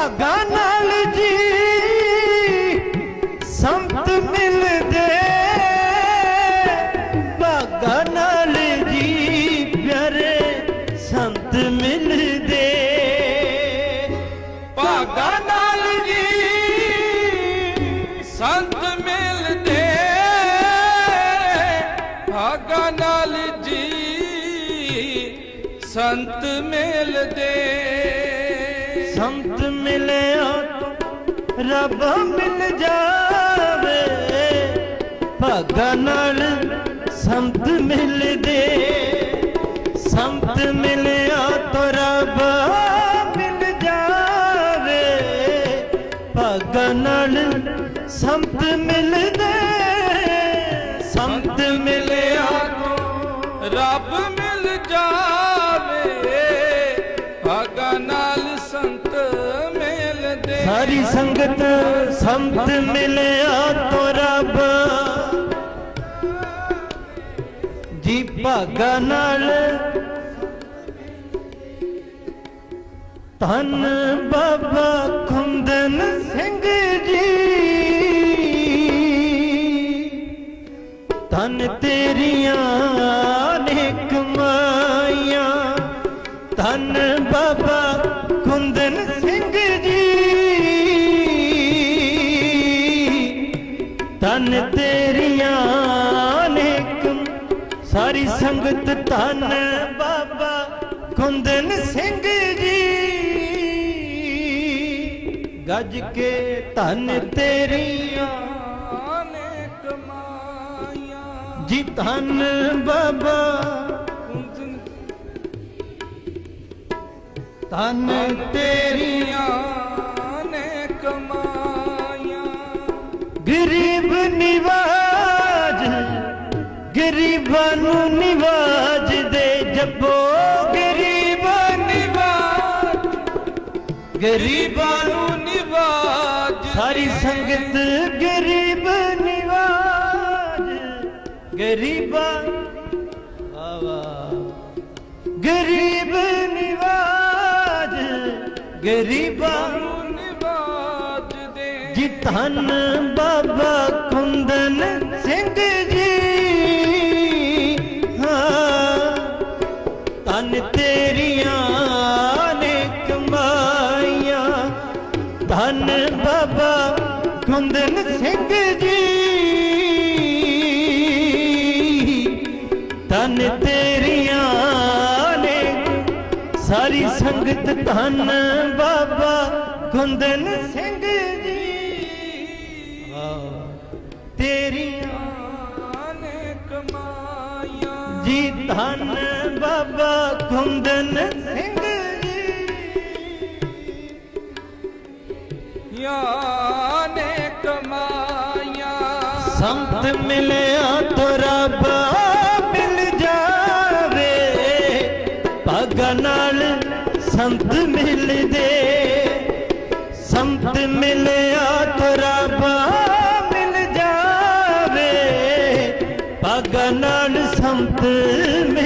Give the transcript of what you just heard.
ਭਾਗਾ ਨਾਲ ਜੀ ਸੰਤ ਮਿਲਦੇ। ਭਾਗਾ ਨਾਲ ਜੀ ਪਿਆਰੇ ਸੰਤ ਮਿਲਦੇ। ਭਾਗਾ ਨਾਲ ਜੀ ਸੰਤ ਮਿਲਦੇ। ਭਾਗਾ ਨਾਲ ਜੀ ਸੰਤ ਮਿਲਦੇ। ਸੰਤ ਮਿਲਿਆ ਤੋਂ, ਰੱਬ ਮਿਲ ਜਾਵੇ। ਭਾਗਾ ਨਾਲ ਸੰਤ ਮਿਲਦੇ, ਸੰਤ ਮਿਲਿਆ ਤੋ ਰੱਬ ਮਿਲ ਜਾਵੇ। ਭਾਗਾ ਨਾਲ ਸੰਤ ਮਿਲਦੇ, ਸੰਤ ਮਿਲਿਆ ਤੋਂ, ਰੱਬ ਮਿਲ ਜਾਵੇ। ਸਾਰੀ ਸੰਤ ਮਿਲਿਆ ਤੋ ਰੱਬ। ਜੀ ਭਾਗਾ ਨਾਲ ਧੰਨ ਬਾਬਾ ਕੁੰਦਨ ਸਿੰਘ ਜੀ। ਧੰਨ ਤੇਰੀਆਂ ਨੇ ਕਮਾਈਆਂ ਧੰਨ ਬਾਬਾ ਧੰਨ ਤੇਰੀਆਂ ਨੇ ਸਾਰੀ ਸੰਗਤ ਧੰਨ ਬਾਬਾ ਕੁੰਦਨ ਸਿੰਘ ਜੀ। ਗੱਜ ਕੇ ਧੰਨ ਤੇਰੀਆਂ ਨੇ ਕਮਾਈਆਂ ਜੀ ਧੰਨ ਬਾਬਾ ਕੁੰਦਨ ਧੰਨ ਤੇਰੀਆਂ ਗਰੀਬ ਨਿਵਾਜ, ਗਰੀਬਾਂ ਨੂੰ ਨਿਵਾਜ ਦੇ ਜਪੋ। ਗਰੀਬਾਂ ਨਿਵਾਜ, ਗਰੀਬਾਂ ਨੂੰ ਨਿਵਾਜ ਸਾਰੀ ਸੰਗਤ ਗਰੀਬ ਨਿਵਾਜ, ਗਰੀਬਾਂ ਆਵਾ। ਗਰੀਬ ਨਿਵਾਜ, ਗਰੀਬਾਂ ਜੀ ਧੰਨ ਬਾਬਾ ਕੁੰਦਨ ਸਿੰਘ ਜੀ। ਹਾਂ ਧੰਨ ਤੇਰੀਆਂ ਨੇ ਕਮਾਈਆਂ ਧੰਨ ਬਾਬਾ ਕੁੰਦਨ ਸਿੰਘ ਜੀ। ਧੰਨ ਤੇਰੀਆਂ ਨੇ ਸਾਰੀ ਸੰਗਤ ਧੰਨ ਬਾਬਾ ਕੁੰਦਨ ਸਿੰਘ ਜੀ ਧੰਨ ਬਾਬਾ ਖੁੰਦਨ ਸਿੰਘ ਜੀ। ਯਾਨੇ ਕਮਾਇਆ ਸੰਤ ਮਿਲਿਆ ਤੋ ਰੱਬ ਮਿਲ ਜਾਵੇ। ਭਾਗਾ ਨਾਲ ਸੰਤ ਮਿਲਦੇ। ਸੰਤ ਮਿਲਿਆ ਤੋ ਰੱਬ ਮਿਲ ਜਾਵੇ। ਭਾਗਾ নামতে